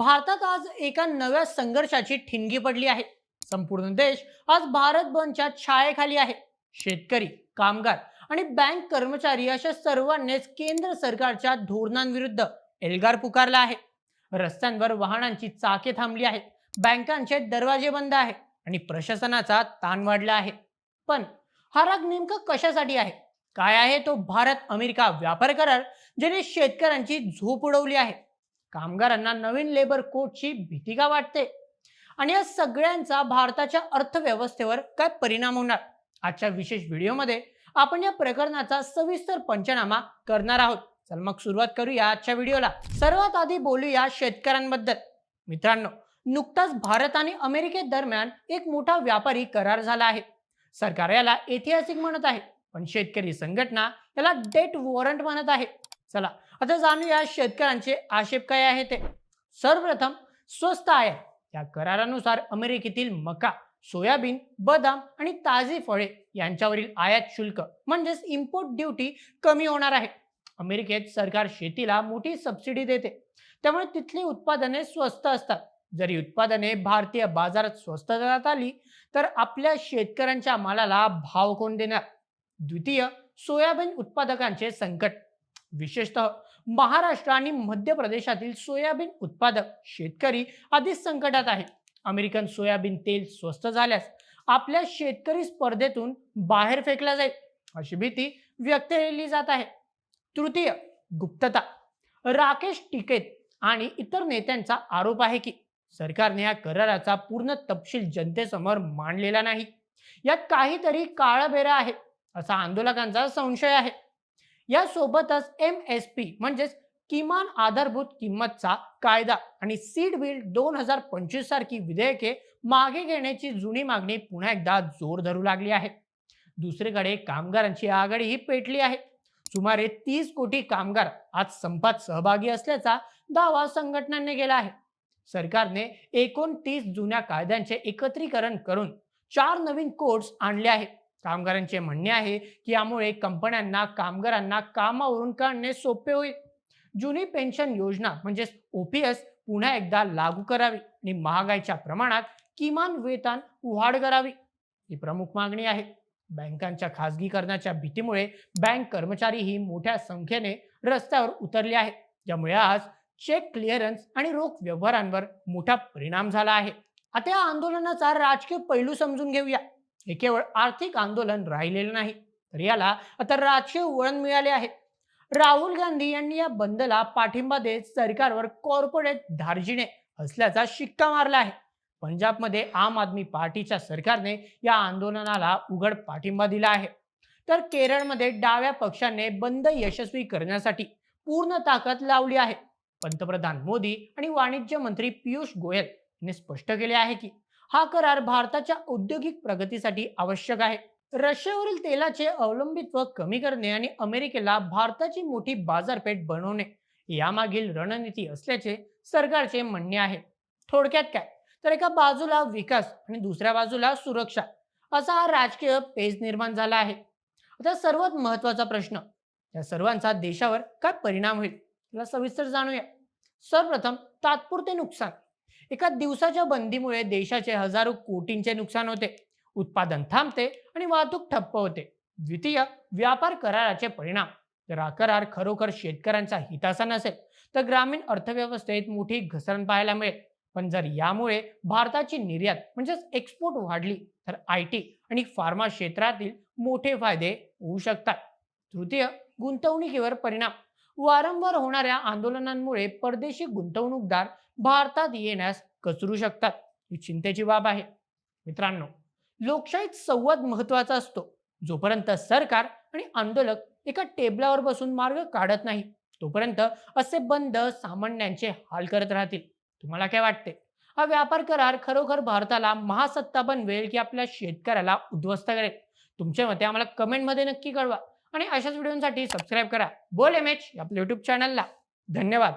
भारतात आज एका नव्या संघर्षाची ठिणगी पडली आहे. संपूर्ण देश आज भारत बंदच्या छायेखाली आहे. शेतकरी कामगार आणि बँक कर्मचारी अशा सर्वांनीच केंद्र सरकारच्या धोरणांविरुद्ध एल्गार पुकारला आहे. रस्त्यांवर वाहनांची चाके थांबली आहेत. बँकांचे दरवाजे बंद आहे आणि प्रशासनाचा ताण वाढला आहे. पण हा राग नेमका कशासाठी आहे? काय आहे तो भारत अमेरिका व्यापार करार ज्याने शेतकऱ्यांची झोप उडवली आहे? कामगारांना नवीन लेबर कोडची भीती का वाटते. आणि या सगळ्यांचा भारताच्या अर्थव्यवस्थेवर काय परिणाम होणार? आजच्या विशेष व्हिडिओमध्ये आपण या प्रकरणाचा सविस्तर पंचनामा करणार आहोत. चल मग सुरुवात करूया आजच्या व्हिडिओला. सर्वात आधी बोलूया शेतकऱ्यांबद्दल. मित्रांनो नुकताच भारत आणि अमेरिके दरम्यान एक मोठा व्यापारी करार झाला आहे. सरकार याला ऐतिहासिक म्हणत आहे पण शेतकरी संघटना याला डेट वॉरंट म्हणत आहे. चला आता जाणूया शेतकऱ्यांचे आक्षेप काय आहे ते. सर्वप्रथम स्वस्त आहे. या करारानुसार अमेरिकेतील मका सोयाबीन बदाम आणि ताजी फळे यांच्यावरील आयात शुल्क म्हणजेच इम्पोर्ट ड्युटी कमी होणार आहे. अमेरिकेत सरकार शेतीला मोठी सबसिडी देते. त्यामुळे तिथली उत्पादने स्वस्त असतात. जरी उत्पादने भारतीय बाजारात स्वस्त दरात आली तर आपल्या शेतकऱ्यांच्या मालाला भाव कोण देणार? द्वितीय सोयाबीन उत्पादकांचे संकट. विशेषतः महाराष्ट्र आणि मध्य प्रदेशातील सोयाबीन उत्पादक शेतकरी आधीच संकटात आहे अमेरिकन सोयाबीन तेल स्वस्त झाल्यास आपल्या शेतकरी स्पर्धेतून बाहेर फेकला जाईल अशी भीती व्यक्त केली जात आहे. तृतीय गुप्तता. राकेश टिकेत आणि इतर नेत्यांचा आरोप आहे की सरकारने या कराराचा पूर्ण तपशील जनतेसमोर मांडलेला नाही. यात काहीतरी काळबेरा आहे असा आंदोलकांचा संशय आहे. यासोबतच एम एस पी म्हणजेच किमान आधारभूत किंमतचा कायदा आणि सीड बिल दोन हजार पंचवीस सारखी विधेयके मागे घेण्याची जुनी मागणी पुन्हा एकदा जोर धरू लागली आहे. दुसरीकडे कामगारांची आघाडी ही पेटली आहे. सुमारे तीस कोटी कामगार आज संपात सहभागी असल्याचा दावा संघटनांनी केला आहे. सरकारने एकोणतीस जुन्या कायद्यांचे एकत्रीकरण करून चार नवीन कोड्स आणले आहेत. कामगारांचे म्हणणे आहे की यामुळे कंपन्यांना कामगारांना कामावरून काढणे सोपे होईल. जुनी पेन्शन योजना म्हणजेच ओपीएस पुन्हा एकदा लागू करावी आणि महागाईच्या प्रमाणात किमान वेतन वाढ करावी ही प्रमुख मागणी आहे. बँकांच्या खासगीकरणाच्या भीतीमुळे बँक कर्मचारीही मोठ्या संख्येने रस्त्यावर उतरले आहेत. ज्यामुळे आज चेक क्लिअरन्स आणि रोख व्यवहारांवर मोठा परिणाम झाला आहे. आता या आंदोलनाचा राजकीय पैलू समजून घेऊया. हे केवळ आर्थिक आंदोलन राहिलेलं नाही. तर याला आता राजकीय वळण मिळाले आहे. राहुल गांधी यांनी या बंदला पाठिंबा देत सरकारवर कॉर्पोरेट धार्जिणे असल्याचा शिक्का मारला आहे. पंजाबमध्ये आम आदमी पार्टीच्या सरकारने या आंदोलनाला उघड पाठिंबा दिला आहे. तर केरळमध्ये डाव्या पक्षाने बंद यशस्वी करण्यासाठी पूर्ण ताकद लावली आहे. पंतप्रधान मोदी आणि वाणिज्य मंत्री पियुष गोयल यांनी स्पष्ट केले आहे की हा करार भारताच्या औद्योगिक प्रगतीसाठी आवश्यक आहे. रशियावरील तेलाचे अवलंबित्व कमी करणे आणि अमेरिकेला भारताची मोठी बाजारपेठ बनवणे यामागील रणनीती असल्याचे सरकारचे म्हणणे आहे. थोडक्यात काय? तर एका बाजूला विकास आणि दुसऱ्या बाजूला सुरक्षा असा हा राजकीय पेज निर्माण झाला आहे. आता सर्वात महत्त्वाचा प्रश्न या सर्वांचा देशावर काय परिणाम होईल? याला सविस्तर जाणूया. सर्वप्रथम तात्पुरते नुकसान. एका दिवसाच्या बंदीमुळे देशाचे हजारो कोटींचे नुकसान होते. उत्पादन थांबते आणि वाहतूक ठप्प होते. द्वितीय व्यापार कराराचे परिणाम. जर हा करार खरोखर शेतकऱ्यांचा हिताचा नसेल तर ग्रामीण अर्थव्यवस्थेत मोठी घसरण पाहायला मिळेल. पण जर यामुळे भारताची निर्यात म्हणजेच एक्सपोर्ट वाढली तर आय टी आणि फार्मा क्षेत्रातील मोठे फायदे होऊ शकतात. तृतीय गुंतवणुकीवर परिणाम. वारंवार होणाऱ्या आंदोलनांमुळे परदेशी गुंतवणूकदार भारतात येण्यास कचरू शकतात ही चिंतेची बाब आहे. मित्रांनो लोकशाहीत संवाद महत्त्वाचा असतो. जोपर्यंत सरकार आणि आंदोलक एका टेबलावर बसून मार्ग काढत नाही तोपर्यंत असे बंद सामान्यांचे हाल करत राहतील. तुम्हाला काय वाटते? हा व्यापार करार खरोखर भारताला महासत्ता बनवेल की आपल्या शेतकऱ्याला उद्ध्वस्त करेल? तुमच्या मते आम्हाला कमेंटमध्ये नक्की कळवा. आणि अशाच व्हिडिओसाठी सबस्क्राईब करा. बोल एम एच आपल्या यूट्यूब चॅनलला धन्यवाद.